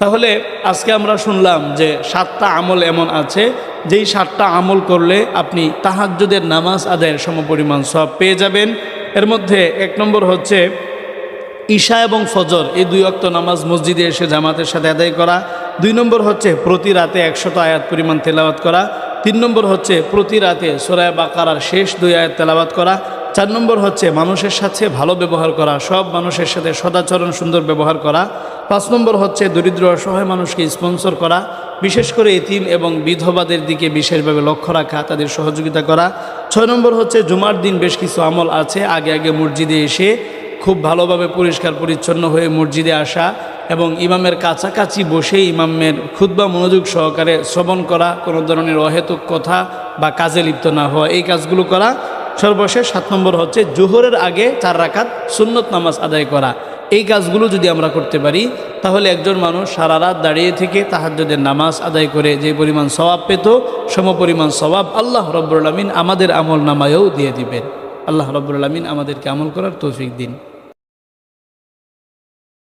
তাহলে আজকে আমরা শুনলাম যে সাতটা আমল এমন আছে, যেই সাতটা আমল করলে আপনি তাহাজ্জুদের নামাজ আদায়ের সমপরিমাণ সব পেয়ে যাবেন। এর মধ্যে এক নম্বর হচ্ছে ঈশা এবং ফজর, এই দুই অক্ত নামাজ মসজিদে এসে জামাতের সাথে আদায় করা। দুই নম্বর হচ্ছে প্রতি রাতে একশত আয়াত পরিমাণ তেলাওয়াত করা। তিন নম্বর হচ্ছে প্রতি রাতে সোরায় বাকারার শেষ দুই আয়াত তেলাওয়াত করা। চার নম্বর হচ্ছে মানুষের সাথে ভালো ব্যবহার করা, সব মানুষের সাথে সদাচরণ সুন্দর ব্যবহার করা। পাঁচ নম্বর হচ্ছে দরিদ্র অসহায় মানুষকে স্পন্সর করা, বিশেষ করে এতিম এবং বিধবাদের দিকে বিশেষভাবে লক্ষ্য রাখা, তাদের সহযোগিতা করা। ছয় নম্বর হচ্ছে জুমার দিন বেশ কিছু আমল আছে, আগে আগে মসজিদে এসে খুব ভালোভাবে পরিষ্কার পরিচ্ছন্ন হয়ে মসজিদে আসা এবং ইমামের কাছাকাছি বসে ইমামের খুদ্া মনোযোগ সহকারে শ্রবণ করা, কোনো ধরনের অহেতুক কথা বা কাজে লিপ্ত না হওয়া, এই কাজগুলো করা। সর্বশেষ সাত নম্বর হচ্ছে জোহরের আগে চার রাখাত সুন্নত নামাজ আদায় করা। এই কাজগুলো যদি আমরা করতে পারি, তাহলে একজন মানুষ সারা রাত দাঁড়িয়ে থেকে তাহাজ্যদের নামাজ আদায় করে যে পরিমাণ স্বভাব পেত, সম পরিমাণ স্বভাব আল্লাহ রব্বুল আলমিন আমাদের আমল নামায়ও দিয়ে দিবেন। আল্লাহ রব্বুল আলমিন আমাদেরকে আমল করার তৌফিক দিন।